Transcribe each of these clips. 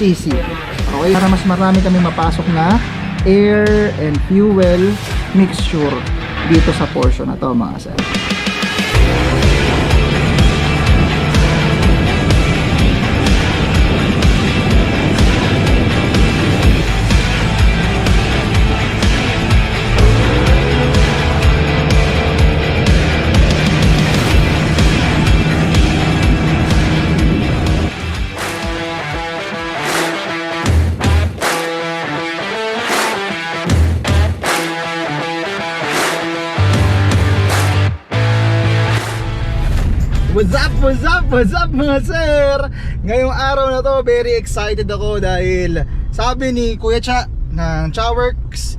cc. Okay, para mas marami kami mapasok na air and fuel mixture dito sa portion na to mga sir. What's up, what's up, what's up mga sir? Ngayong araw na to, very excited ako dahil sabi ni Kuya Cha ng Chaworks,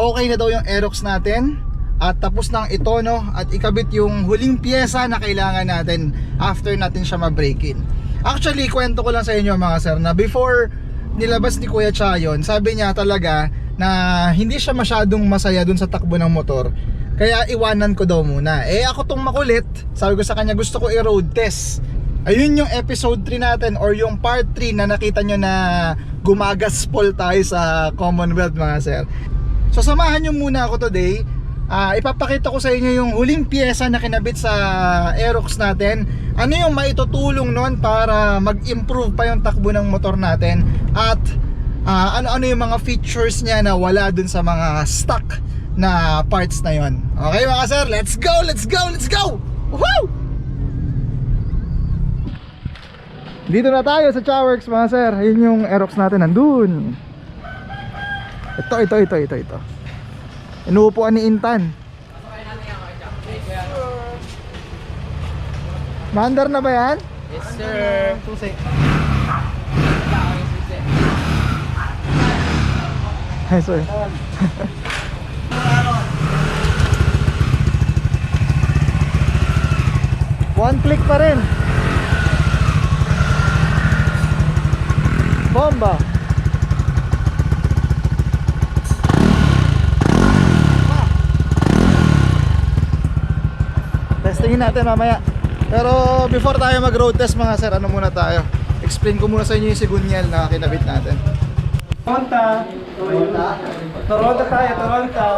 okay na daw yung Aerox natin at tapos nang ito no at ikabit yung huling pyesa na kailangan natin after natin siya ma-break in. Actually, kwento ko lang sa inyo mga sir na before nilabas ni Kuya Cha yun, sabi niya talaga na hindi siya masyadong masaya dun sa takbo ng motor kaya iwanan ko daw muna. Eh ako tong makulit, sabi ko sa kanya gusto ko i-road test. Ayun yung episode 3 natin or yung part 3 na nakita nyo na gumagaspol tayo sa Commonwealth mga sir. So samahan nyo muna ako today. Ah, ipapakita ko sa inyo yung huling pyesa na kinabit sa Aerox natin. Ano yung maitutulong nun para mag-improve pa yung takbo ng motor natin at ah, ano-ano yung mga features niya na wala dun sa mga stock na parts na yon. Okay mga sir, let's go, let's go, let's go! Woohoo! Dito na tayo sa Choworks mga sir. Ayun yung Aerox natin nandun. Ito, ito, ito, ito, ito. Inuupuan ni Intan. Mandar na ba yan? Yes, sir. Tusay. Ay, sorry. One click pa rin. Bomba. Testingin natin mamaya. Pero before tayo mag road test mga sir, ano muna tayo? Explain ko muna sa inyo yung sigunyal na kinabit natin. Toronto. Toronto tayo, Toronto.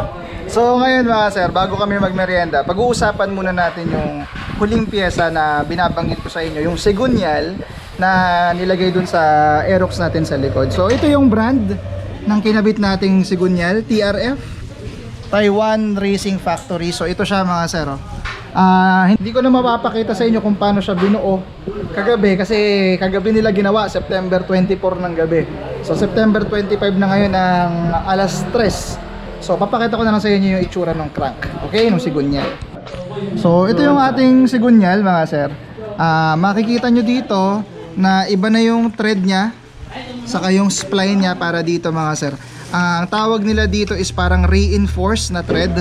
So ngayon mga sir, bago kami magmerienda, pag-uusapan muna natin yung huling pyesa na binabanggit ko sa inyo, yung segunyal na nilagay dun sa Aerox natin sa likod. So ito yung brand ng kinabit nating segunyal, TRF, Taiwan Racing Factory. So ito siya mga sir. oh. Ah, hindi ko na mapapakita sa inyo kung paano siya binuo kagabi kasi kagabi nila ginawa September 24 ng gabi. So September 25 na ngayon ng alas 3. So papakita ko na lang sa inyo yung itsura ng crank. Okay, ng sigunyal. So ito yung ating sigunyal mga sir. Ah, makikita nyo dito na iba na yung thread niya saka yung spline niya para dito mga sir. Ah, ang tawag nila dito is parang reinforced na thread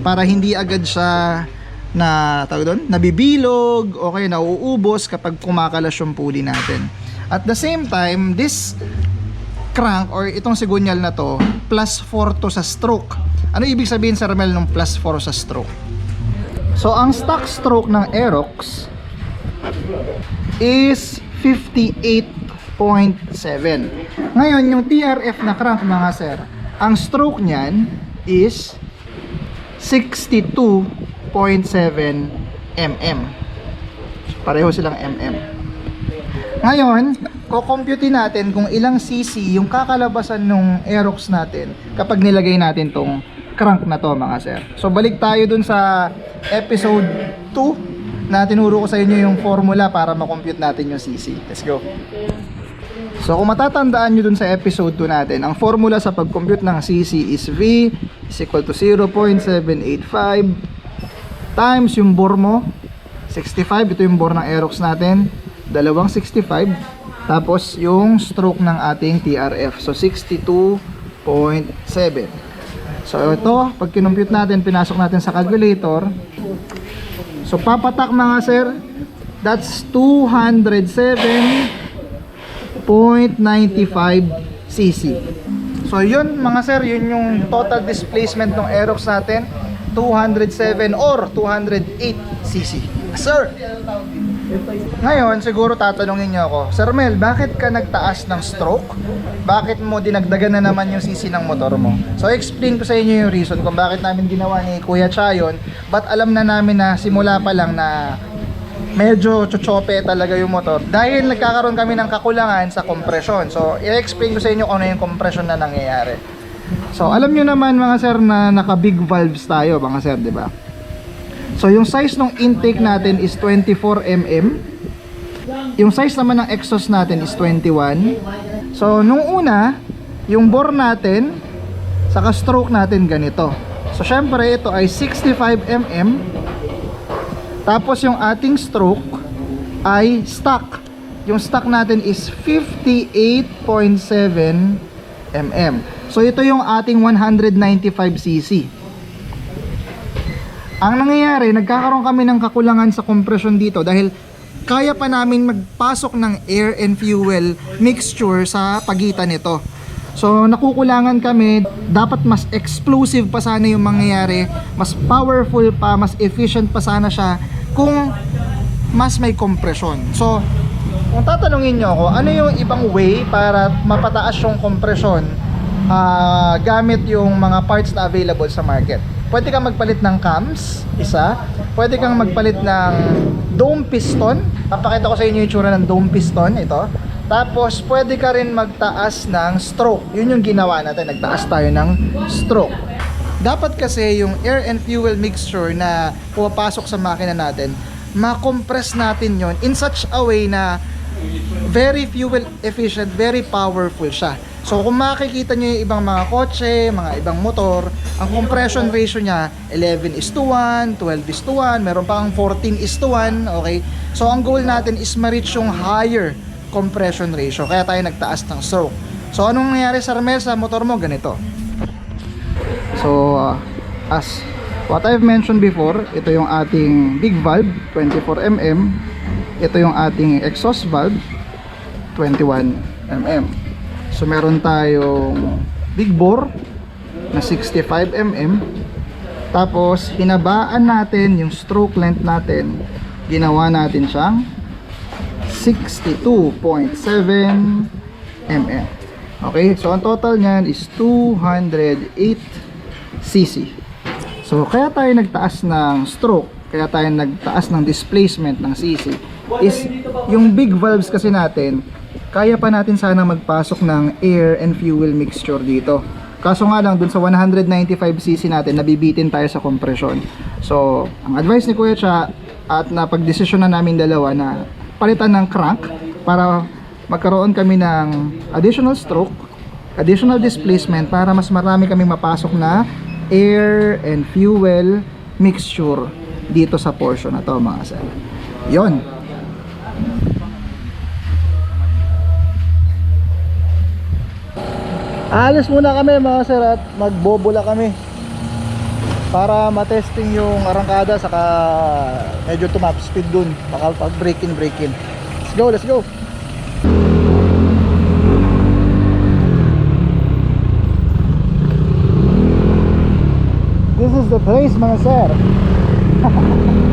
para hindi agad siya na tawag doon, nabibilog o kaya nauubos kapag kumakalas yung pulley natin. At the same time, this crank or itong sigunyal na to, plus 4 to sa stroke. Ano ibig sabihin sa Ramel ng plus 4 sa stroke? So, ang stock stroke ng Aerox is 58.7. Ngayon, yung TRF na crank mga sir, ang stroke niyan is 62.7 mm. Pareho silang mm. Ngayon, kukompute natin kung ilang cc yung kakalabasan ng Aerox natin kapag nilagay natin tong crank na to mga sir. So balik tayo dun sa episode 2 na tinuro ko sa inyo yung formula para makompute natin yung cc. Let's go. So kung matatandaan nyo dun sa episode 2 natin, ang formula sa pag-compute ng CC is V is equal to 0.785 times yung bore mo, 65, ito yung bore ng Aerox natin, dalawang 65, tapos yung stroke ng ating TRF, so 62.7. So ito, pag kinompute natin, pinasok natin sa calculator, so papatak mga sir, that's 207 0.95 cc. So yun mga sir, yun yung total displacement ng Aerox natin, 207 or 208 cc. Sir, Ngayon, siguro tatanungin niyo ako, Sir Mel, bakit ka nagtaas ng stroke? Bakit mo dinagdagan na naman yung sisi ng motor mo? So, explain ko sa inyo yung reason kung bakit namin ginawa ni Kuya Chayon. But alam na namin na simula pa lang na medyo chochope talaga yung motor dahil nagkakaroon kami ng kakulangan sa compression. So, i-explain ko sa inyo kung ano yung compression na nangyayari. So, alam nyo naman mga sir na naka big valves tayo mga sir, di ba? So, yung size ng intake natin is 24 mm. Yung size naman ng exhaust natin is 21. So, nung una, yung bore natin, saka stroke natin ganito. So, syempre, ito ay 65 mm. Tapos, yung ating stroke ay stock. Yung stock natin is 58.7 mm. So, ito yung ating 195cc. Ang nangyayari, nagkakaroon kami ng kakulangan sa compression dito dahil kaya pa namin magpasok ng air and fuel mixture sa pagitan nito. So nakukulangan kami, dapat mas explosive pa sana yung mangyayari, mas powerful pa, mas efficient pa sana siya kung mas may compression. So kung tatanungin nyo ako, ano yung ibang way para mapataas yung compression ah, gamit yung mga parts na available sa market? Pwede kang magpalit ng cams, isa. Pwede kang magpalit ng dome piston. Papakita ko sa inyo yung itsura ng dome piston, ito. Tapos, pwede ka rin magtaas ng stroke. Yun yung ginawa natin, nagtaas tayo ng stroke. Dapat kasi yung air and fuel mixture na pumapasok sa makina natin, ma-compress natin yon in such a way na very fuel efficient, very powerful siya. So kung makikita nyo yung ibang mga kotse, mga ibang motor, ang compression ratio niya 11 is to 1, 12 is to 1, meron pa ang 14 is to 1, okay? So ang goal natin is ma-reach yung higher compression ratio, kaya tayo nagtaas ng stroke. So anong nangyari sa Ramel sa motor mo? Ganito. So uh, as what I've mentioned before, ito yung ating big valve, 24 mm. Ito yung ating exhaust valve, 21 mm. So meron tayong big bore na 65 mm. Tapos hinabaan natin yung stroke length natin. Ginawa natin siyang 62.7 mm. Okay, so ang total niyan is 208 cc. So kaya tayo nagtaas ng stroke, kaya tayo nagtaas ng displacement ng cc is yung big valves kasi natin, kaya pa natin sana magpasok ng air and fuel mixture dito. Kaso nga lang dun sa 195cc natin, nabibitin tayo sa compression. So, ang advice ni Kuya Cha at napagdesisyon na namin dalawa na palitan ng crank para magkaroon kami ng additional stroke, additional displacement para mas marami kaming mapasok na air and fuel mixture dito sa portion na to mga sir. Yon. Alis muna kami mga sir at magbobola kami para matesting yung arangkada saka medyo tumap speed dun. Baka pag break in break in let's go let's go! This is the place mga sir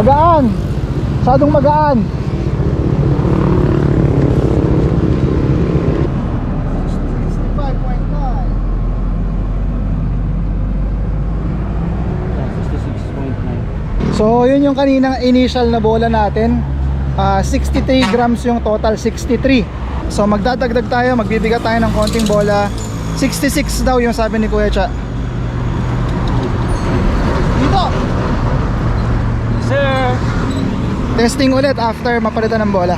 magaan sadong magaan. So yun yung kaninang initial na bola natin. Ah, 63 grams yung total 63 So magdadagdag tayo Magbibigat tayo ng konting bola. 66 daw yung sabi ni Kuya Cha Dito Sir! Testing ulit after mapalitan ng bola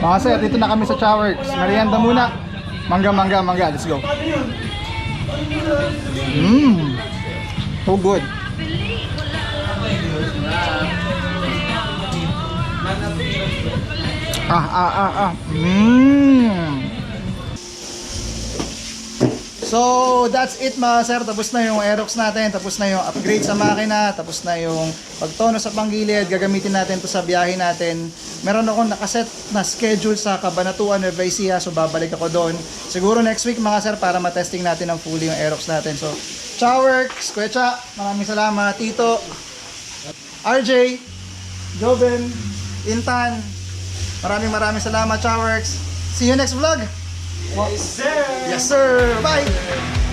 Mga sir, dito na kami sa Choworks. Merienda muna. Mangga, mangga, mangga. Let's go. Mmm. So good. Ah, ah, ah, ah. Mmm. So, that's it mga sir. Tapos na yung Aerox natin. Tapos na yung upgrade sa makina. Tapos na yung pagtono sa panggilid. Gagamitin natin to sa biyahe natin. Meron akong nakaset na schedule sa Cabanatuan, Nueva Ecija. So, babalik ako doon. Siguro next week mga sir para matesting natin ang fully yung Aerox natin. So, Choworks, Kuya Cha, maraming salamat. Tito, RJ, Joven, Intan, maraming maraming salamat Choworks. See you next vlog. Yes, sir. Yes sir. Bye.